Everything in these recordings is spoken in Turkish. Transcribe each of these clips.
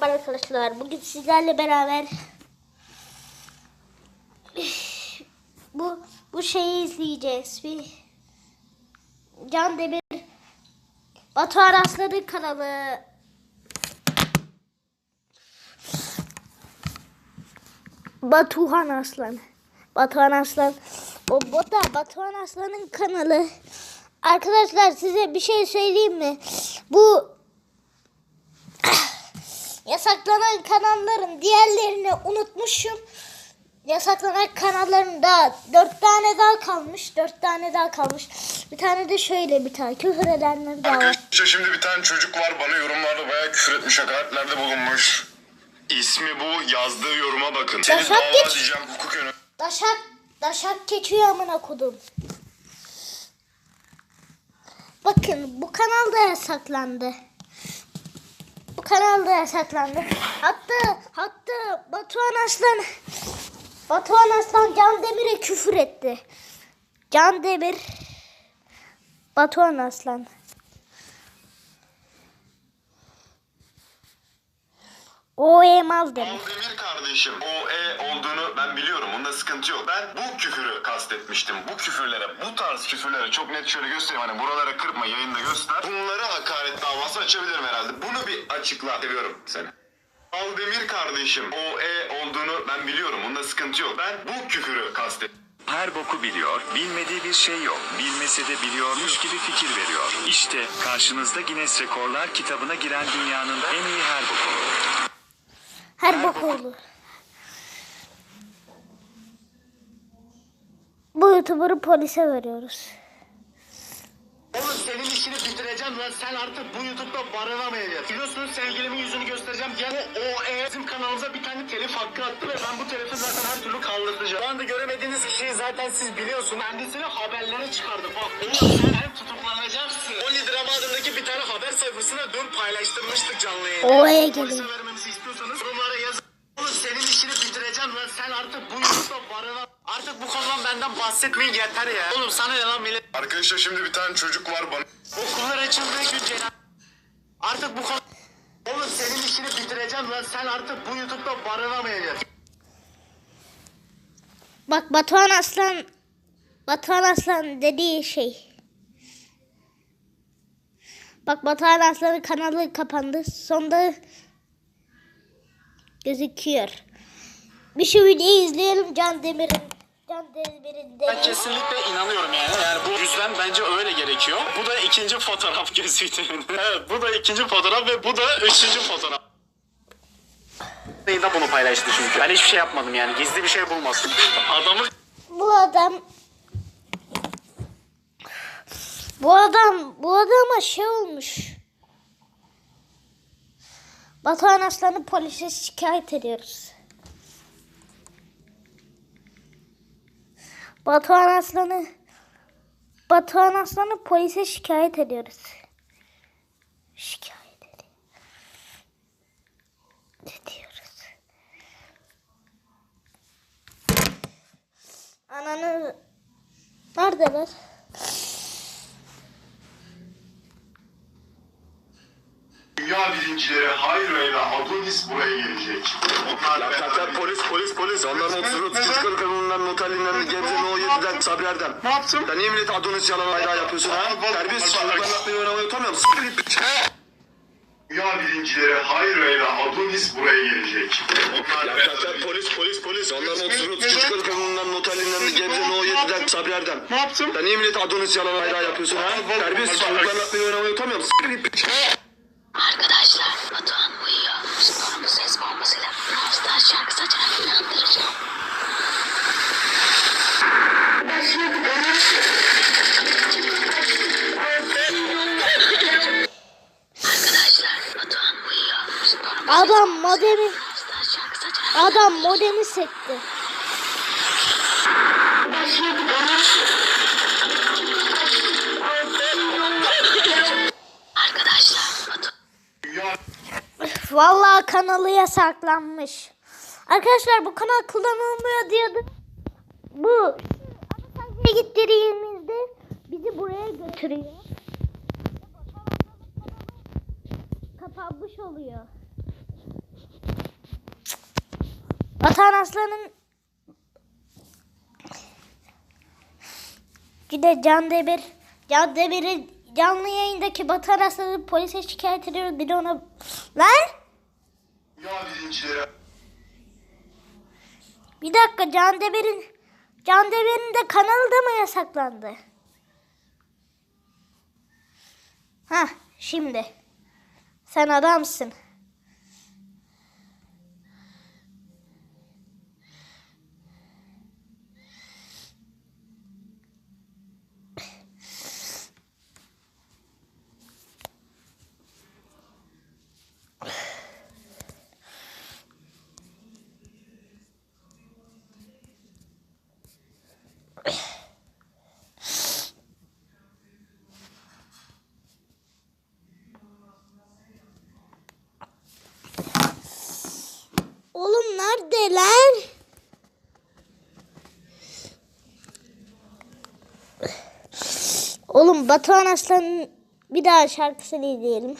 Merhaba arkadaşlar. Bugün sizlerle beraber bu bu şeyi izleyeceğiz. Bir Can Demir Batuhan Aslan'ın kanalı Batuhan Aslan. Batuhan Aslan. O bota Batuhan Aslan'ın kanalı. Arkadaşlar size bir şey söyleyeyim mi? Bu yasaklanan kanalların diğerlerini unutmuşum. Yasaklanan kanalların da dört tane daha kalmış. Dört tane daha kalmış. Bir tane de şöyle bir tane küfür edenler daha var. Arkadaşlar şimdi bir tane çocuk var bana yorumlarda bayağı küfür etmiş hakaretlerde bulunmuş. İsmi bu yazdığı yoruma bakın. Seni dava geç. diyeceğim hukuk önü. Daşak, daşak keçiyor amına kodum. Bakın bu kanal da yasaklandı. Bu kanal da yasaklandı. Hatta hatta Batuhan Aslan Batuhan Aslan Can Demir'e küfür etti. Can Demir Batuhan Aslan. O emal. Demir kardeşim o e olduğunu ben biliyorum onda sıkıntı yok. Ben bu küfürü kastetmiştim. Bu küfürlere bu tarz küfürlere çok net şöyle göstereyim hani buralara kırpma yayında göster. Bunları hakaret davası açabilirim herhalde. Bunu bir açıkla seviyorum seni. Aldemir kardeşim o e olduğunu ben biliyorum onda sıkıntı yok. Ben bu küfürü kastettim. Her boku biliyor, bilmediği bir şey yok. Bilmese de biliyormuş gibi fikir veriyor. İşte karşınızda Guinness Rekorlar kitabına giren dünyanın en iyi her boku. Her bok olur. Bu YouTuber'ı polise veriyoruz. Oğlum senin işini bitireceğim lan sen artık bu YouTube'da barınamayacaksın. Biliyorsunuz sevgilimin yüzünü göstereceğim diye bu OE bizim kanalımıza bir tane telif hakkı attı ve ben bu telifi zaten her türlü kaldıracağım. Şu anda göremediğiniz kişiyi zaten siz biliyorsunuz. Kendisini haberlere çıkardı. Bak oğlum sen tutuklanacaksın. 10 drama adındaki bir tane haber sayfasına dün paylaştırmıştık canlı yayında. OE'ye Polise vermemizi istiyorsanız yorumlara yazın. Oğlum senin işini bitireceğim lan sen artık bu YouTube'da barına... Artık bu konudan benden bahsetmeyin yeter ya. Oğlum sana ne lan millet? Arkadaşlar şimdi bir tane çocuk var bana. Okullar açıldığı gün Celal. Artık bu konu... Oğlum senin işini bitireceğim lan sen artık bu YouTube'da barınamayacaksın. Bak Batuhan Aslan Batuhan Aslan dediği şey. Bak Batuhan Aslan'ın kanalı kapandı. Sonda gözüküyor. Bir şu videoyu izleyelim Can Demir'in. Ben kesinlikle inanıyorum yani. Yani bu yüzden bence öyle gerekiyor. Bu da ikinci fotoğraf gözüydü. evet bu da ikinci fotoğraf ve bu da üçüncü fotoğraf. Yayında bunu paylaştı çünkü. Ben hiçbir şey yapmadım yani. Gizli bir şey bulmasın. Adamı Bu adam bu adam bu adama şey olmuş. Batuhan Aslan'ı polise şikayet ediyoruz. Batuhan Aslan'ı Batuhan Aslan'ı polise şikayet ediyoruz. Şikayet edi- ediyoruz. Ananı neredeler? Dünya birincileri Hayro ile Adonis buraya gelecek. Onlar beraber... polis polis polis. Onların 30 33 40 kanunundan noterliğinden Gebze'nin o 7'den Sabri Erdem. Ne yaptım? Sen niye millete Adonis yalan ayrağı yapıyorsun ha? Terbiyesiz çocuklarla atmayı oynamayı utanmıyor musun? Siktir git. Dünya birincileri Hayro ile Adonis buraya gelecek. Onlar Ya beraber... polis polis polis. Onların 30 33 40 kanundan noterliğinden Gebze'nin o 7'den Sabri Erdem. Ne yaptım? Sen niye millete Adonis yalan ayrağı yapıyorsun ha? Terbiyesiz çocuklarla atmayı oynamayı utanmıyor musun? Siktir git. Arkadaşlar Batuhan uyuyor. Sonra bu ses bombasıyla Brawl Stars şarkısı açarak uyandıracağım. Arkadaşlar Batuhan uyuyor. Bu Adam modemi Brawl Stars şarkısı açarak adam modemi sekti. Vallahi kanalı yasaklanmış. Arkadaşlar bu kanal kullanılmıyor diyordu. Bu Antalya'ya gittiğimizde bizi buraya götürüyor. Kapanmış oluyor. Batuhan Aslan'ın bir de Can Demir Can Demir'i canlı yayındaki Batuhan Aslan'ı polise şikayet ediyoruz. Bir de ona lan. Bir dakika Can Demir'in Can Demir'in de kanalı da mı yasaklandı? Ha şimdi sen adamsın. Oğlum neredeler? Oğlum Batuhan Aslan'ın bir daha şarkısını dinleyelim.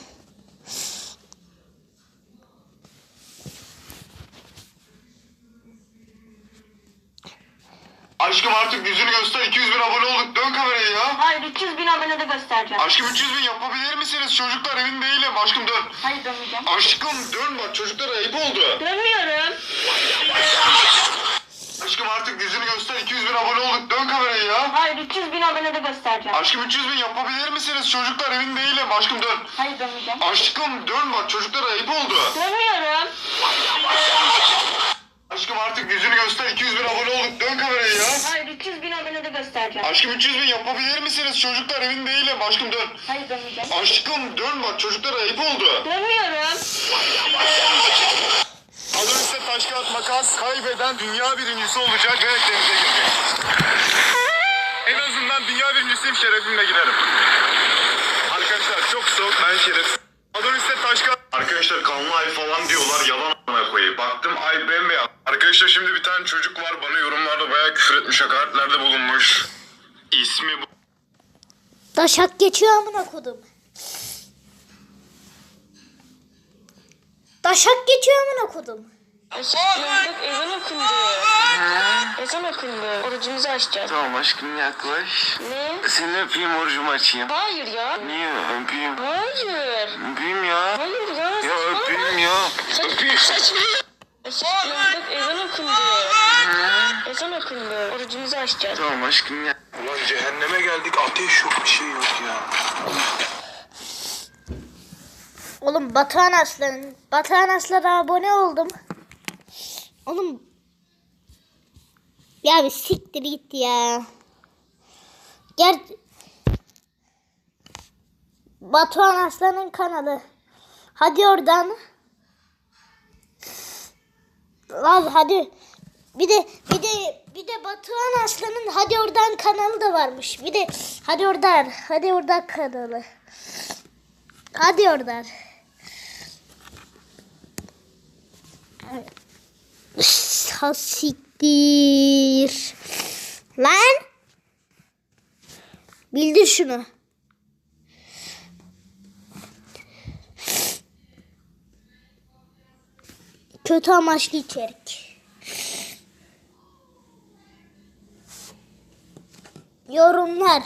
Aşkım artık yüzünü göster. 200 bin abone olduk. Dön kamerayı ya. Hayır 200 bin abone de göstereceğim. Aşkım 300 bin yapabilir misiniz? Çocuklar evin değilim. Aşkım dön. Hayır dönmeyeceğim. Aşkım dön bak çocuklara ayıp oldu. Dönmüyorum. Aşkım artık yüzünü göster. 200 bin abone olduk. Dön kamerayı ya. Hayır 200 bin abone de göstereceğim. Aşkım 300 bin yapabilir misiniz? Çocuklar evin değilim. Aşkım dön. Hayır dönmeyeceğim. Aşkım dön bak çocuklara ayıp oldu. Dönmüyorum. Aşkım artık yüzünü göster. 200 bin abone olduk. Dön kamerayı ya. Hayır 200 bin abone de göstereceğim. Aşkım 300 bin yapabilir misiniz? Çocuklar evin değilim. Aşkım dön. Hayır dönmeyeceğim. Aşkım dön bak çocuklara ayıp oldu. Dönmüyorum. Taş kağıt makas kaybeden dünya birincisi olacak ve denize girecek. En azından dünya birincisiyim şerefimle girerim. Arkadaşlar çok soğuk ben şeref. Adonis'te taş. Arkadaşlar kanlı ay falan diyorlar yalan a**ına koyayım. Baktım ay bembeyaz. Arkadaşlar şimdi bir tane çocuk var bana yorumlarda bayağı küfür etmiş hakaretlerde bulunmuş. İsmi bu. Taşak geçiyor amına kodum. Taşak geçiyor amına kodum. Yandık ezan okundu. Ezan okundu. Orucumuzu açacağız. Tamam aşkım yaklaş. Ne? Seni öpeyim orucumu açayım. Hayır ya. Niye öpeyim? Hayır. Öpeyim ya. Hayır ya. Ya saçmalama. öpeyim ya. Öpeyim. Yandık ezan okundu. Ezan okundu. Orucumuzu açacağız. Tamam aşkım ya. Ulan cehenneme geldik ateş yok bir şey yok ya. Oğlum Batuhan Aslan. Batuhan Aslan'a abone oldum. Oğlum. Ya bir siktir git ya. Ger Batuhan Aslan'ın kanalı. Hadi oradan. Lan hadi. Bir de bir de bir de Batuhan Aslan'ın hadi oradan kanalı da varmış. Bir de hadi oradan. Hadi oradan kanalı. Hadi oradan. Ha siktir. Lan. Bildi şunu. Kötü amaçlı içerik. Yorumlar.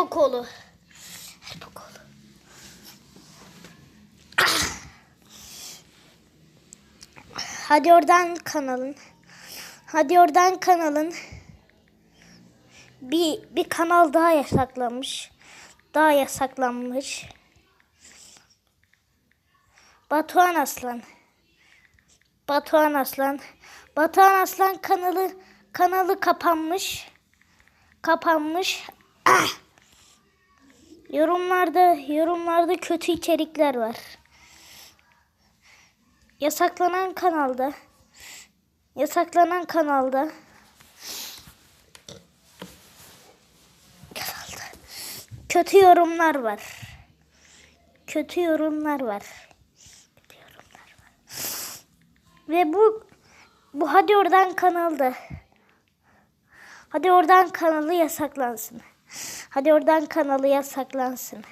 Her bok oğlu. Her bok oğlu. Hadi oradan kanalın. Hadi oradan kanalın. Bir, bir kanal daha yasaklanmış. Daha yasaklanmış. Batuhan Aslan. Batuhan Aslan. Batuhan Aslan kanalı kanalı kapanmış. Kapanmış. yorumlarda yorumlarda kötü içerikler var. Yasaklanan kanalda yasaklanan kanalda kanalda kötü yorumlar var. Kötü yorumlar var. Kötü yorumlar var. Ve bu bu hadi oradan kanalda Hadi oradan kanalı yasaklansın. Hadi oradan kanalı yasaklansın.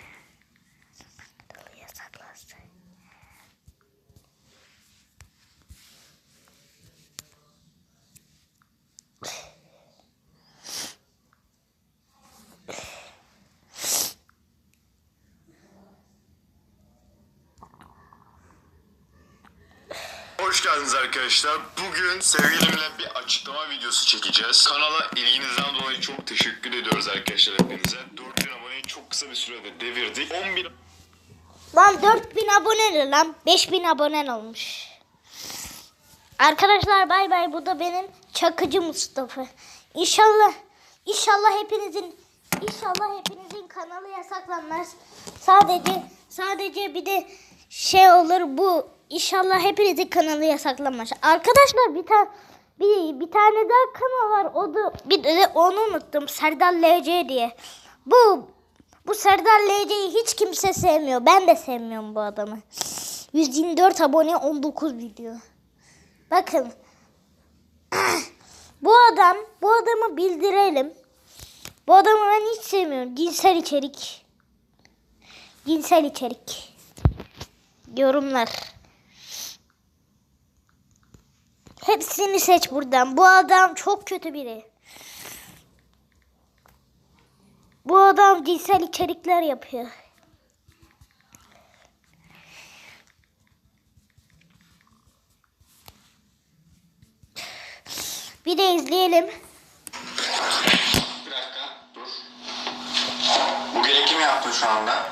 Hoş geldiniz arkadaşlar. Bugün sevgilimle bir açıklama videosu çekeceğiz. Kanala ilginizden dolayı çok teşekkür ediyoruz arkadaşlar hepinize. 4000 aboneyi çok kısa bir sürede devirdik. 10.000 Lan 4000 abone ne lan? 5000 abonen olmuş. Arkadaşlar bay bay bu da benim çakıcı Mustafa. İnşallah inşallah hepinizin inşallah hepinizin kanalı yasaklanmaz. Sadece sadece bir de şey olur bu inşallah hepinizin kanalı yasaklanmaz. Arkadaşlar bir tane bir, bir tane daha kanal var. O da bir de onu unuttum. Serdar LC diye. Bu bu Serdar LC'yi hiç kimse sevmiyor. Ben de sevmiyorum bu adamı. 124 abone 19 video. Bakın. bu adam, bu adamı bildirelim. Bu adamı ben hiç sevmiyorum. Cinsel içerik. Cinsel içerik. Yorumlar. Hepsini seç buradan. Bu adam çok kötü biri. Bu adam cinsel içerikler yapıyor. Bir de izleyelim. Bir dakika dur. Bu gerekli yaptın şu anda?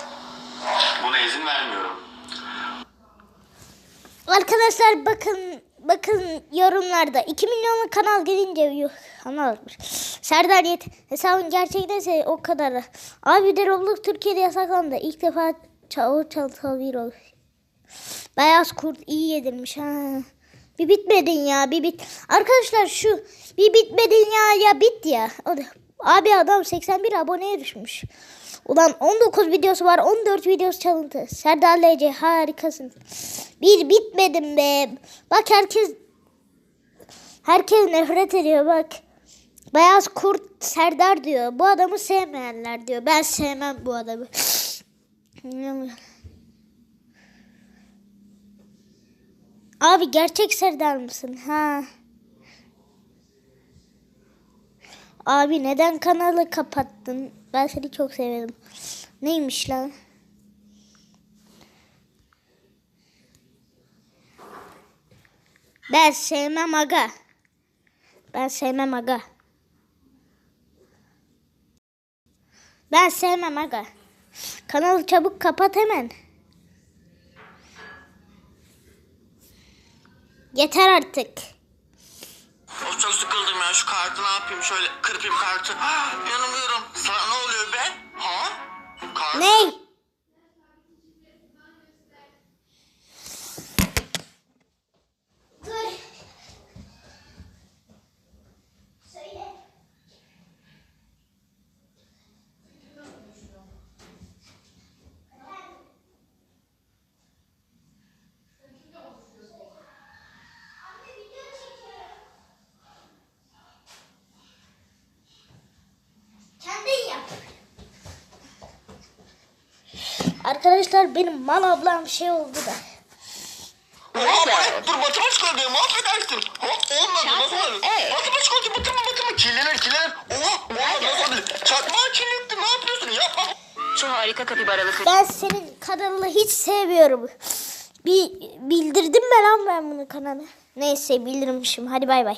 Buna izin vermiyorum. Arkadaşlar bakın bakın yorumlarda 2 milyonluk kanal gelince yuh, kanal atmış. Serdar Yet hesabın gerçektense o kadar. Abi de Roblox Türkiye'de yasaklandı. İlk defa çaltal bir ol. Beyaz kurt iyi yedirmiş ha. Bir bitmedin ya bir bit. Arkadaşlar şu bir bitmedin ya ya bit ya. Abi adam 81 aboneye düşmüş. Ulan 19 videosu var 14 videosu çalıntı. Serdar LC harikasın. Bir bitmedim be. Bak herkes herkes nefret ediyor bak. Beyaz kurt Serdar diyor. Bu adamı sevmeyenler diyor. Ben sevmem bu adamı. Abi gerçek Serdar mısın? Ha. Abi neden kanalı kapattın? Ben seni çok severim. Neymiş lan? Ben sevmem aga. Ben sevmem aga. Ben sevmem aga. Kanalı çabuk kapat hemen. Yeter artık. Of çok sıkıldım ya şu kartı ne yapayım şöyle kırpayım kartı. Yanılmıyorum. Sana ne oluyor be? Ha? Kart. Ney? Arkadaşlar benim mal ablam şey oldu da. Bana dur batıma çıkardı mahvedersin. Ha olmadı nasıl olur? Batıma çıkardı batıma batıma kirlenir kirlenir. Oha oha nasıl olur? Çakmağı kirletti ne yapıyorsun yapma. Şu harika kapibaralı kız. Ben senin kanalını hiç sevmiyorum. Bir bildirdim mi lan ben bunu kanala? Neyse bildirmişim. Hadi bay bay.